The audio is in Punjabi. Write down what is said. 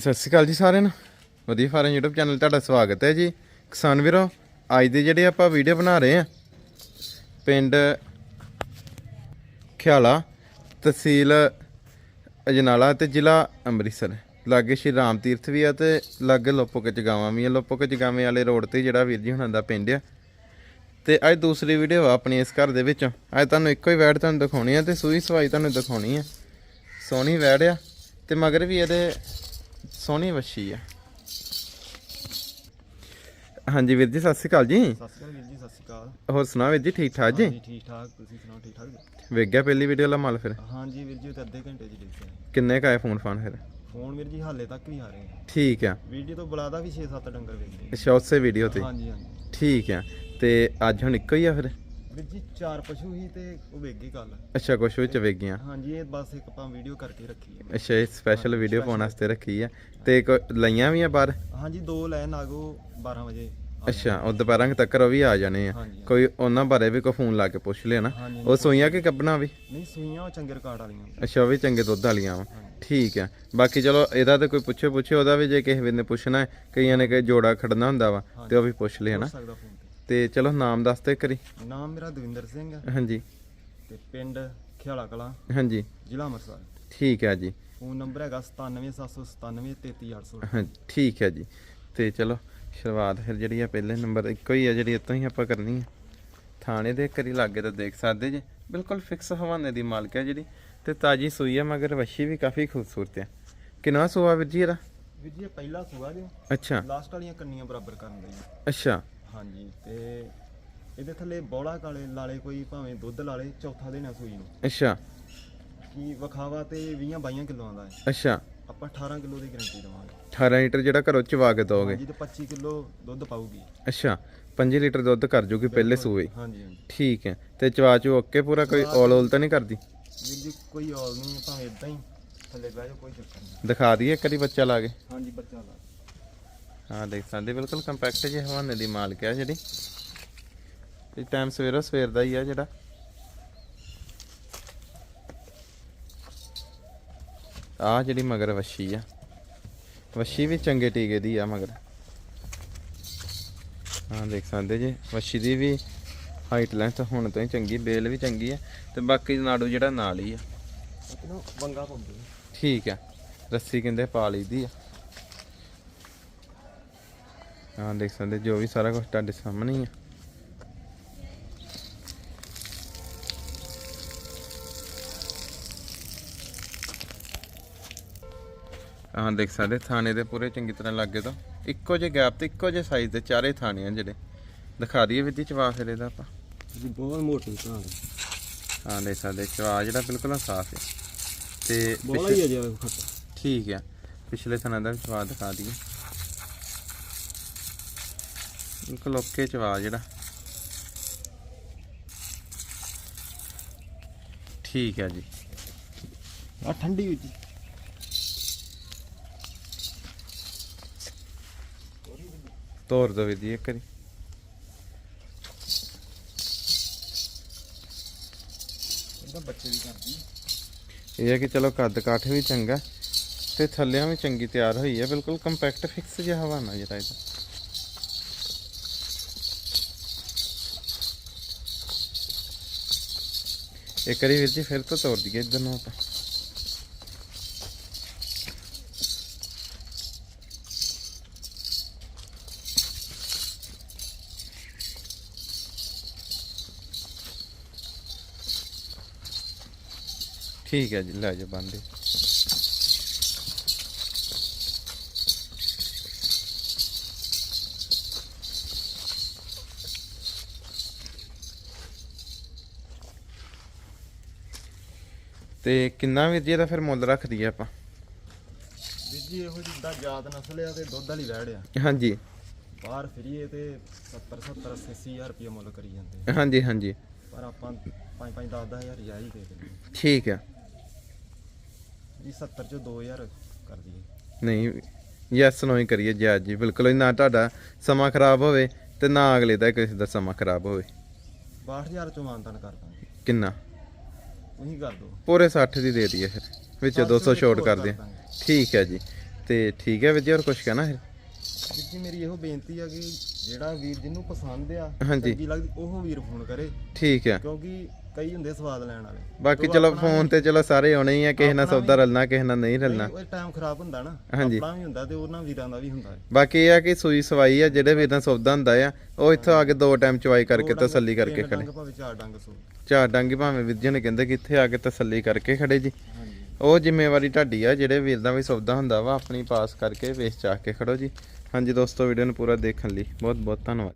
ਸਤਿ ਸ਼੍ਰੀ ਅਕਾਲ ਜੀ ਸਾਰਿਆਂ ਨੂੰ। ਵਧੀਆ ਫਾਰਮ YouTube ਚੈਨਲ ਤੁਹਾਡਾ ਸਵਾਗਤ ਹੈ ਜੀ। ਕਿਸਾਨ ਵੀਰੋ, ਅੱਜ ਦੇ ਜਿਹੜੇ ਆਪਾਂ ਵੀਡੀਓ ਬਣਾ ਰਹੇ ਆ ਪਿੰਡ ਖਿਆਲਾ ਤਹਿਸੀਲ ਅਜਨਾਲਾ ਤੇ ਜ਼ਿਲ੍ਹਾ ਅੰਮ੍ਰਿਤਸਰ। ਲਾਗੇ ਸ਼੍ਰੀ ਰਾਮ ਤੀਰਥ ਵੀ ਆ ਤੇ ਲਾਗੇ ਲੋਪੋਕੇ ਚਗਾਵਾਂ ਵੀ ਆ। ਲੋਪੋਕੇ ਚਗਾਵੇਂ ਵਾਲੇ ਰੋਡ ਤੇ ਜਿਹੜਾ ਵੀਰ ਜੀ ਹੁਣਾਂ ਦਾ ਪਿੰਡ ਆ। ਤੇ ਅੱਜ ਦੂਸਰੀ ਵੀਡੀਓ ਆ ਆਪਣੀ ਇਸ ਘਰ ਦੇ ਵਿੱਚੋਂ। ਅੱਜ ਤੁਹਾਨੂੰ ਇੱਕੋ ਹੀ ਵੈੜ ਤੁਹਾਨੂੰ ਦਿਖਾਉਣੀ ਆ ਤੇ ਸੂਈ ਸਵਾਈ ਤੁਹਾਨੂੰ ਦਿਖਾਉਣੀ ਆ। ਸੋਹਣੀ ਵੈੜ ਆ ਤੇ ਮਗਰ ਵੀ ਇਹਦੇ ਸੋਹਣੀ ਵੱਛੀ ਆ। ਹਾਂਜੀ ਵੀਰ ਜੀ ਸਤਿ ਸ਼੍ਰੀ ਅਕਾਲ ਜੀ। ਸਤਿ ਸ਼੍ਰੀ ਅਕਾਲ ਵੀਰ ਜੀ ਸਤਿ ਸ਼੍ਰੀ ਅਕਾਲ। ਹੋਰ ਸੁਣਾ ਵੀਰ ਜੀ ਠੀਕ ਠਾਕ ਜੀ? ਹਾਂਜੀ ਠੀਕ ਠਾਕ। ਤੁਸੀਂ ਸੁਣਾਓ ਠੀਕ ਠਾਕ ਜੀ? ਵੇਖ ਗਿਆ ਪਹਿਲੀ ਵੀਡੀਓ ਲਾ ਮਲ ਫਿਰ? ਹਾਂਜੀ ਵੀਰ ਜੀ ਉਹ ਤਾਂ ਅੱਧੇ ਘੰਟੇ ਚ ਦੇਖਿਆ ਕਿੰਨੇ ਕਾਏ ਫੋਨ ਫਾਨ ਫਿਰ? ਫੋਨ ਵੀਰ ਜੀ ਹਾਲੇ ਤੱਕ ਵੀ ਆ ਰਹੇ ਠੀਕ ਆ। ਜੀ ਤੋਂ ਬੁਲਾਦਾ ਵੀ 6-7 ਡੰਗਰ ਵੇਚਦੇ ਅੱਛਾ ਉਸੇ ਵੀਡੀਓ ਤੇ। ਹਾਂਜੀ ਹਾਂਜੀ। ਠੀਕ ਆ। ਤੇ ਅੱਜ ਹੁਣ ਇੱਕੋ ਹੀ ਆ ਫਿਰ? ਵੀਰ ਜੀ ਚਾਰ ਪਸ਼ੂ ਹੀ ਤੇ ਉਹ ਵੇਚ ਗਈ ਕੱਲ ਅੱਛਾ ਕੁਛ ਵਿੱਚ ਵੇਖ ਗਈਆਂ। ਹਾਂਜੀ ਇਹ ਬਸ ਇੱਕ ਆਪਾਂ ਵੀਡੀਓ ਕਰਕੇ ਰੱਖੀ ਹੈ। ਅੱਛਾ ਇਹ ਸਪੈਸ਼ਲ ਵੀਡੀਓ ਪਾਉਣ ਵਾਸਤੇ ਰੱਖੀ ਆ। ਤੇ ਕੋ ਲਈਆਂ ਵੀ ਆ ਬਾਹਰ? ਹਾਂਜੀ ਦੋ ਲੈ ਨਾਗੋ 12 ਵਜੇ ਅੱਛਾ ਉਹ ਦੁਪਹਿਰਾਂ ਤੱਕ ਉਹ ਵੀ ਆ ਜਾਣੇ ਆ। ਹਾਂਜੀ। ਕੋਈ ਉਹਨਾਂ ਬਾਰੇ ਵੀ ਕੋਈ ਫੋਨ ਲਾ ਕੇ ਪੁੱਛ ਲਿਆ ਨਾ। ਹਾਂਜੀ। ਉਹ ਸੋਈਆਂ ਕਿ ਕੱਬਣਾ ਵੀ? ਨਹੀਂ ਸੂਈਆਂ ਉਹ ਚੰਗੇ ਰਿਕਾਰਡ ਵਾਲੀਆਂ। ਅੱਛਾ ਉਹ ਵੀ ਚੰਗੇ ਦੁੱਧ ਵਾਲੀਆਂ ਵਾ। ਠੀਕ ਆ। ਬਾਕੀ ਚਲੋ ਇਹਦਾ ਤੇ ਕੋਈ ਪੁੱਛੇ ਪੁੱਛੇ ਉਹਦਾ ਵੀ ਜੇ ਕਿਸੇ ਵੀਰ ਨੇ ਪੁੱਛਣਾ ਹੈ ਕਈਆਂ ਨੇ ਕਿ ਜੋੜਾ ਖੜਨਾ ਹੁੰਦਾ ਵਾ ਤੇ ਉਹ ਵੀ ਪੁੱਛ ਲਿਆ ਹੋ ਨਾ। ਸਕਦਾ ਫੋਨ ਤੇ। ਚਲੋ ਨਾਮ ਦੱਸ ਤੇ ਕਰੀ ਤੇ ਨਾਮ ਮੇਰਾ ਦਵਿੰਦਰ ਸਿੰਘ ਹੈ। ਹਾਂਜੀ। ਤੇ ਪਿੰਡ ਖਿਆਲਾ ਕਲਾਂ ਹਾਂਜੀ। ਜ਼ਿਲ੍ਹਾ ਅੰਮ੍ਰਿਤਸਰ। ਠੀਕ ਹੈ ਜੀ। ਫੋਨ ਨੰਬਰ ਹੈਗਾ 97797 ਹਾਂ ਠੀਕ ਹੈ ਜੀ। ਤੇ ਚਲੋ ਸ਼ੁਰੂਆਤ ਫਿਰ ਜਿਹੜੀ ਆ ਪਹਿਲੇ ਨੰਬਰ ਇੱਕੋ ਹੀ ਆ ਜਿਹੜੀ ਇੱਥੋਂ ਹੀ ਆਪਾਂ ਕਰਨੀ ਆ। ਥਾਣੇ ਦੇ ਕਰੀ ਲਾਗੇ ਤਾਂ ਦੇਖ ਸਕਦੇ ਜੀ। ਬਿਲਕੁਲ ਫਿਕਸ ਹਵਾਨੇ ਦੀ ਮਾਲਕ ਹੈ ਜਿਹੜੀ। ਤੇ ਤਾਜੀ ਸੂਈ ਆ ਮਗਰ ਵੱਛੀ ਵੀ ਕਾਫੀ ਖੂਬਸੂਰਤ ਆ। ਕਿੰਨਾ ਸੂਆ ਵੀਰ ਜੀ ਇਹਦਾ? ਵੀਰ ਜੀ ਇਹ ਪਹਿਲਾ ਸੂਆ ਜੋ। ਅੱਛਾ। ਲਾਸਟ ਵਾਲੀਆਂ ਕੰਨੀਆਂ ਬਰਾਬਰ ਕਰਨ ਲਈ। ਅੱਛਾ। ਹਾਂਜੀ ਤੇ ਇਹਦੇ ਥੱਲੇ ਬੋਲਾ ਕਾਲੇ ਲਾਲੇ ਕੋਈ ਭਾਵੇਂ ਦੁੱਧ ਲਾਲੇ ਚੌਥਾ ਦੇਣਾ ਸੂਈ ਨੂੰ। ਅੱਛਾ। ਕੀ ਵਿਖਾਵਾ ਤੇ 20 22 ਕਿਲੋਆਂ ਦਾ ਹੈ। ਅੱਛਾ। ਆਪਾਂ 18 ਕਿਲੋ ਦੀ ਗਾਰੰਟੀ ਦਵਾਂਗੇ। 18 ਲੀਟਰ ਜਿਹੜਾ ਘਰੋਂ ਚਵਾ ਕੇ ਦੋਗੇ ਹਾਂਜੀ ਤੇ 25 ਕਿਲੋ ਦੁੱਧ ਪਾਊਗੀ। ਅੱਛਾ 5 ਲੀਟਰ ਦੁੱਧ ਕਰ ਜੂਗੀ ਪਹਿਲੇ ਸੂਏ। ਹਾਂਜੀ ਹਾਂਜੀ। ਠੀਕ ਹੈ ਤੇ ਚਵਾ ਚੂ ਓਕੇ ਪੂਰਾ ਕੋਈ ਔਲ ਔਲ ਤਾਂ ਨਹੀਂ ਕਰਦੀ? ਵੀਰ ਜੀ ਕੋਈ ਔਲ ਨਹੀਂ ਭਾਵੇਂ ਇਦਾਂ ਹੀ ਥੱਲੇ ਬਹਿ ਜਾਓ ਕੋਈ ਚੱਕਰ ਨਹੀਂ। ਦਿਖਾ ਦਈਏ ਕਰੀ ਬੱਚਾ ਲਾ ਕੇ। ਹਾਂਜੀ ਬੱਚਾ ਲਾ ਹਾਂ ਦੇਖ ਸਕਦੇ ਬਿਲਕੁਲ ਕੰਪੈਕਟ ਜਿਹੇ ਹਵਾਨੇ ਦੀ ਮਾਲਕ ਹੈ ਜਿਹੜੀ। ਇਹ ਟਾਈਮ ਸਵੇਰੋ ਸਵੇਰ ਦਾ ਹੀ ਆ ਜਿਹੜਾ। ਆ ਜਿਹੜੀ ਮਗਰ ਵੱਛੀ ਆ। ਵੱਛੀ ਵੀ ਚੰਗੇ ਟੀਕੇ ਦੀ ਆ ਮਗਰ। ਹਾਂ ਦੇਖ ਸਕਦੇ ਜੀ ਵੱਛੀ ਦੀ ਵੀ ਹਾਈਟ ਲੈਂਥ ਹੁਣ ਤੋਂ ਹੀ ਚੰਗੀ ਬੇਲ ਵੀ ਚੰਗੀ ਹੈ ਤੇ ਬਾਕੀ ਨਾੜੂ ਜਿਹੜਾ ਨਾਲ ਹੀ ਆ। ਪਾਉਂਦੇ ਠੀਕ ਆ ਰੱਸੀ ਕਹਿੰਦੇ ਪਾ ਲਈਦੀ ਆ। ਹਾਂ ਦੇਖ ਸਕਦੇ ਜੋ ਵੀ ਸਾਰਾ ਕੁਝ ਤੁਹਾਡੇ ਸਾਹਮਣੇ ਹੀ ਆ। ਹਾਂ ਦੇਖ ਸਕਦੇ ਥਾਣੇ ਦੇ ਪੂਰੇ ਚੰਗੀ ਤਰ੍ਹਾਂ ਲੱਗੇ ਤੋਂ। ਇੱਕੋ ਜਿਹੇ ਗੈਪ ਤੇ ਇੱਕੋ ਜਿਹੇ ਸਾਈਜ਼ ਦੇ ਚਾਰੇ ਥਾਣੇ ਆ ਜਿਹੜੇ। ਦਿਖਾ ਦਈਏ ਵਿੱਦੀ ਚਵਾ ਫਿਰ ਇਹਦਾ ਆਪਾਂ। ਜੀ ਬਹੁਤ ਮੋਟੀ ਭਰਾ ਹਾਂ। ਦੇਖ ਸਕਦੇ ਚਵਾ ਜਿਹੜਾ ਬਿਲਕੁਲ ਸਾਫ਼ ਹੈ। ਤੇ ਬੋਲਾ ਹੀ ਹੈ ਜੀ ਖੱਟਾ। ਠੀਕ ਆ ਪਿਛਲੇ ਥਾਂ ਦਾ ਵੀ ਸਵਾਦ ਦਿਖਾ ਦਈਏ। ਬਿਲਕੁਲ ਓਕੇ ਚਵਾ ਜਿਹੜਾ। ਠੀਕ ਹੈ ਜੀ। ਆ ਠੰਡੀ ਵਿੱਚ ਤੋਰ ਦੋ ਵਿਧੀ ਇੱਕ ਵਾਰੀ। ਇਹਦਾ ਬੱਚੇ ਦੀ ਕਰਦੀ। ਇਹ ਹੈ ਕਿ ਚਲੋ ਕੱਦ ਕਾਠ ਵੀ ਚੰਗਾ ਤੇ ਥੱਲਿਆਂ ਵੀ ਚੰਗੀ ਤਿਆਰ ਹੋਈ ਹੈ ਬਿਲਕੁਲ ਕੰਪੈਕਟ ਫਿਕਸ ਜਿਹਾ ਹਵਾਨਾ ਜਿਹੜਾ ਇਹਦਾ। ਇੱਕ ਵਾਰੀ ਵੀਰ ਜੀ ਫਿਰ ਤੋਂ ਤੋੜ ਦਈਏ ਇਧਰ ਨੂੰ ਆਪਾਂ। ਠੀਕ ਹੈ ਜੀ, ਲੈ ਜਾ ਬੰਦੇ। ਤੇ ਕਿੰਨਾ ਵੀਰ ਜੀ ਇਹਦਾ ਫਿਰ ਮੁੱਲ ਰੱਖ ਦਈਏ ਆਪਾਂ? ਵੀਰ ਜੀ ਇਹੋ ਜਿੱਦਾਂ ਜਾਤ ਨਸਲ ਆ ਤੇ ਦੁੱਧ ਵਾਲੀ ਵੈੜ ਆ। ਹਾਂਜੀ। ਬਾਹਰ ਫਰੀਏ ਤੇ 70 70 80 ਹਜ਼ਾਰ ਰੁਪਏ ਮੁੱਲ ਕਰੀ ਜਾਂਦੇ ਆ। ਹਾਂਜੀ ਹਾਂਜੀ। ਪਰ ਆਪਾਂ 5 5 10 ਹਜ਼ਾਰ ਜਾਈ ਦੇ ਦਿੰਦੇ ਠੀਕ ਹੈ ਜੀ 70 ਚੋਂ 2000 ਕਰ ਦਈਏ। ਨਹੀਂ ਯੈਸ ਨੋ ਹੀ ਕਰੀਏ ਜੀ ਜੀ। ਬਿਲਕੁਲ ਹੀ ਨਾ ਤੁਹਾਡਾ ਸਮਾਂ ਖਰਾਬ ਹੋਵੇ ਤੇ ਨਾ ਅਗਲੇ ਦਾ ਕਿਸੇ ਦਾ ਸਮਾਂ ਖਰਾਬ ਹੋਵੇ। 62000 ਚੋਂ ਮਾਨਤਨ ਕਰ ਦਾਂਗੇ। ਕਿੰਨਾ? ਕਰ ਪੂਰੇ 60 ਦੀ ਦੇ ਦਈਏ ਫਿਰ ਵਿੱਚ 200 ਛੋਟ ਕਰ ਕਰ ਦੇ ਦਾਂਗੇ। ਠੀਕ ਹੈ ਜੀ। ਤੇ ਠੀਕ ਹੈ ਵੀਰ ਜੀ ਹੋਰ ਕੁਝ ਕਹਿਣਾ ਹੈ? ਜੀ ਮੇਰੀ ਇਹੋ ਬੇਨਤੀ ਆ ਕਿ ਜਿਹੜਾ ਵੀਰ ਜਿਹਨੂੰ ਪਸੰਦ ਆ ਹਾਂਜੀ। ਲੱਗਦੀ ਉਹ ਵੀਰ ਫੋਨ ਕਰੇ। ਠੀਕ ਹੈ। ਕਿਉਂਕਿ ਕਈ ਹੁੰਦੇ ਸਵਾਦ ਲੈਣ ਵਾਲੇ। ਬਾਕੀ ਚਲੋ ਫੋਨ ਤੇ ਚਲੋ ਸਾਰੇ ਆਉਣੇ ਹੀ ਆ ਕਿਸੇ ਨਾਲ ਸੌਦਾ ਰਲਣਾ ਕਿਸੇ ਨਾਲ ਨਹੀਂ ਰਲਣਾ। ਉਹ ਟਾਈਮ ਖਰਾਬ ਹੁੰਦਾ ਨਾ। ਆਪਣਾ ਵੀ ਹੁੰਦਾ ਤੇ ਉਹਨਾਂ ਵੀਰਾਂ ਦਾ ਵੀ ਹੁੰਦਾ। ਬਾਕੀ ਇਹ ਆ ਕਿ ਸੂਈ ਸਵਾਈ ਆ ਜਿਹੜੇ ਵੀਰ ਨਾਲ ਸੌਦਾ ਹੁੰਦਾ ਆ ਉਹ ਇੱਥੋਂ ਆ ਕੇ ਦੋ ਟਾਈਮ ਚਵਾਈ ਕਰਕੇ ਤਸੱਲੀ ਕਰਕੇ ਖੜੇ। ਭਾਵੇਂ ਚਾਰ ਡੰਗ ਸੋ। ਚਾਰ ਡਾਂਗੀ ਭਾਵੇਂ ਜੀ ਨੇ ਕਹਿੰਦੇ ਕਿ ਇੱਥੇ ਆ ਕੇ ਤਸੱਲੀ ਕਰਕੇ ਖੜੇ ਜੀ। ਉਹ ਜ਼ਿੰਮੇਵਾਰੀ ਤੁਹਾਡੀ ਆ ਜਿਹੜੇ ਵੀਰ ਦਾ ਵੀ ਸੌਦਾ ਹੁੰਦਾ ਵਾ ਆਪਣੀ ਪਾਸ ਕਰਕੇ ਵੇਚ ਚਾਹ ਕੇ ਖੜੋ ਜੀ। ਹਾਂਜੀ ਦੋਸਤੋ ਵੀਡੀਓ ਨੂੰ ਪੂਰਾ ਦੇਖਣ ਲਈ ਬਹੁਤ ਬਹੁਤ ਧੰਨਵਾਦ।